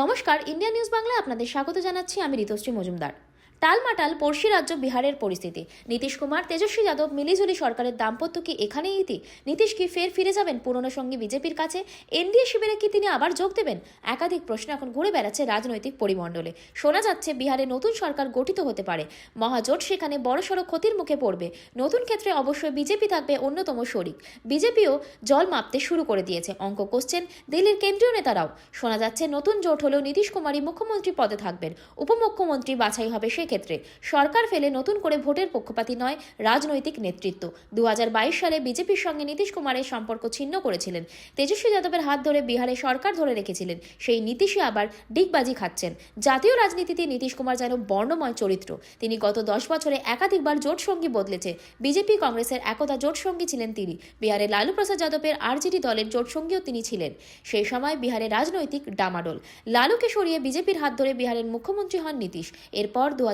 নমস্কার India news বাংলায় আপনাদের স্বাগত জানাচ্ছি। আমি ঋতুশ্রী মজুমদার। টালমাটাল পড়শি রাজ্য বিহারের পরিস্থিতি। নীতিশ কুমার, তেজস্বী যাদব, মিলিজুলি সরকারের দাম্পত্য কি এখানেই ইতি? নীতিশ কি ফের ফিরে যাবেন পুরনো সঙ্গী বিজেপির কাছে? এনডিএ শিবিরে কি তিনি আবার যোগ দেবেন? একাধিক প্রশ্ন এখন ঘুরে বেড়াচ্ছে রাজনৈতিক পরিমণ্ডলে। শোনা যাচ্ছে বিহারে নতুন সরকার গঠিত হতে পারে। মহাজোট সেখানে বড়সড় ক্ষতির মুখে পড়বে। নতুন ক্ষেত্রে অবশ্যই বিজেপি থাকবে অন্যতম শরিক। বিজেপিও জল মাপতে শুরু করে দিয়েছে, অঙ্ক কোশ্চেন দিল্লির কেন্দ্রীয় নেতারাও। শোনা যাচ্ছে নতুন জোট হলেও নীতিশ কুমারই মুখ্যমন্ত্রী পদে থাকবেন। উপমুখ্যমন্ত্রী বাছাই হবে সেক্ষেত্রে সরকার ফেলে নতুন করে ভোটের পক্ষপাতী নয়, রাজনৈতিক নেতৃত্ব। দু সালে বিজেপির সঙ্গে নীতিশ কুমারের সম্পর্ক ছিন্ন করেছিলেন। তেজস্বী যাদবের হাত ধরে বিহারে সরকার ধরে রেখেছিলেন। সেই নীতিশই আবার ডিগবাজি খাচ্ছেন। জাতীয় রাজনীতিতে নীতিশ কুমার যেন বর্ণময় চরিত্র। তিনি গত দশ বছরে একাধিকবার জোট সঙ্গী বদলেছে। বিজেপি কংগ্রেসের একতা জোট সঙ্গী ছিলেন তিনি। বিহারে লালু প্রসাদ যাদবের আরজেডি দলের জোট সঙ্গীও তিনি ছিলেন। সেই সময় বিহারে রাজনৈতিক ডামাডোল। লালুকে সরিয়ে বিজেপির হাত ধরে বিহারের মুখ্যমন্ত্রী হন নীতিশ। এরপর দু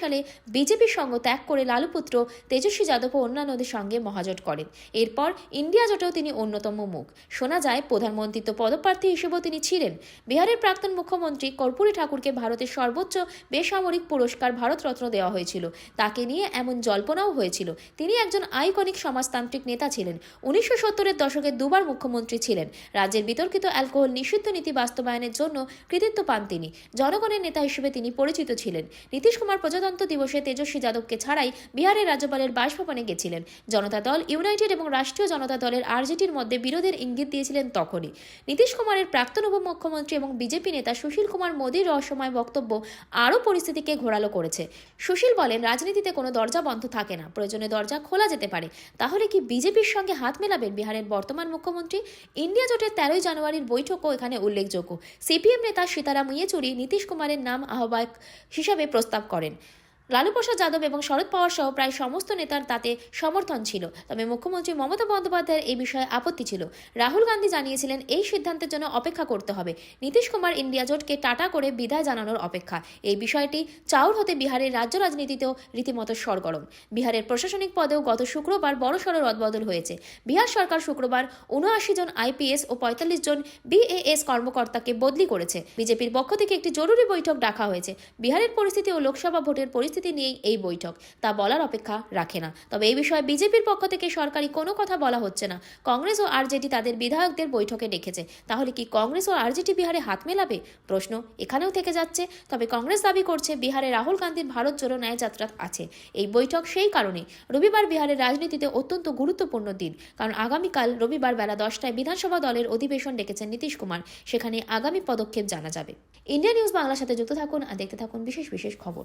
সালে বিজেপির সঙ্গ ত্যাগ করে লালুপুত্র তেজস্বী যাদব ও অন্যান্যদের সঙ্গে মহাজোট করেন। এরপর ইন্ডিয়া জোটেও তিনি অন্যতম মুখ। শোনা যায়, প্রধানমন্ত্রিত্ব পদপ্রার্থী হিসেবেও তিনি ছিলেন। বিহারের প্রাক্তন মুখ্যমন্ত্রী কর্পূরী ঠাকুরকে ভারতের সর্বোচ্চ বেসামরিক পুরস্কার ভারতরত্ন দেওয়া হয়েছিল। তাকে নিয়ে এমন জল্পনাও হয়েছিল। তিনি একজন আইকনিক সমাজতান্ত্রিক নেতা ছিলেন। উনিশশো সত্তরের দশকে দুবার মুখ্যমন্ত্রী ছিলেন। রাজ্যের বিতর্কিত অ্যালকোহল নিষিদ্ধ নীতি বাস্তবায়নের জন্য কৃতিত্ব পান তিনি। জনগণের নেতা হিসেবে তিনি পরিচিত ছিলেন। নীতিশ কুমার প্রজাতন্ত্র দিবসে তেজস্বী যাদবকে ছাড়াই বিহারের রাজ্যপালের বাসভবনে গেছিলেন। জনতা দল, ইউনাইটেড এবং রাষ্ট্রীয় জনতা দলের আরজেডির মধ্যে বিরোধের ইঙ্গিত দিয়েছিলেন তখনই। নীতিশ কুমারের প্রাক্তন উপমুখ্যমন্ত্রী এবং বিজেপি নেতা সুশীল কুমার মোদীর রহস্যময় বক্তব্য আরও পরিস্থিতিকে ঘোরালো করেছে। সুশীল বলেন, রাজনীতিতে কোনো দরজা বন্ধ থাকে না, প্রয়োজনে দরজা খোলা যেতে পারে। তাহলে কি বিজেপির সঙ্গে হাত মেলাবেন বিহারের বর্তমান মুখ্যমন্ত্রী? ইন্ডিয়া জোটের তেরোই জানুয়ারির বৈঠকও এখানে উল্লেখযোগ্য। সিপিএম নেতা সীতারাম ইয়েচুরি নীতিশ কুমারের নাম আহ্বায়ক হিসাবে প্রস্তাব করেন। লালু প্রসাদ যাদব এবং শরদ পাওয়ার সহ প্রায় সমস্ত নেতার তাতে সমর্থন ছিল। তবে মুখ্যমন্ত্রী মমতা বন্দ্যোপাধ্যায়ের এই বিষয়ে আপত্তি ছিল। রাহুল গান্ধী জানিয়েছিলেন, এই সিদ্ধান্তের জন্য অপেক্ষা করতে হবে। নীতিশ কুমার ইন্ডিয়া জোটকে টাটা করে বিদায় জানানোর অপেক্ষা। এই বিষয়টি চাউর হতে বিহারের রাজ্য রাজনীতিতেও রীতিমতো সরগরম। বিহারের প্রশাসনিক পদেও গত শুক্রবার বড়সড় রদবদল হয়েছে। বিহার সরকার শুক্রবার উনআশি জন আইপিএস ও পঁয়তাল্লিশ জন বিএএস কর্মকর্তাকে বদলি করেছে। বিজেপির পক্ষ থেকে একটি জরুরি বৈঠক ডাকা হয়েছে। বিহারের পরিস্থিতি ও লোকসভা ভোটের পরিস্থিতি নিয়েই এই বৈঠক। তা বলার অপেক্ষা রাখে না। তবে এই বিষয়ে বিজেপির পক্ষ থেকে সরকারি কোনো কথা বলা হচ্ছে না। কংগ্রেস ও আরজেডি তাদের বিধায়কদের বৈঠকে ডেকেছে। তাহলে কি কংগ্রেস ও আরজেডি বিহারে হাত মেলাবে? প্রশ্ন এখানেও থেকে যাচ্ছে। তবে কংগ্রেস দাবি করছে বিহারে রাহুল গান্ধীর ভারত জোড়ো ন্যায় যাত্রা আছে। এই বৈঠক সেই কারণে। রবিবার বিহারের রাজনীতিতে অত্যন্ত গুরুত্বপূর্ণ দিন। কারণ আগামীকাল রবিবার বেলা দশটায় বিধানসভা দলের অধিবেশন ডেকেছেন নীতিশ কুমার। সেখানে আগামী পদক্ষেপ জানা যাবে। ইন্ডিয়া নিউজ বাংলার সাথে যুক্ত থাকুন আর দেখতে থাকুন বিশেষ বিশেষ খবর।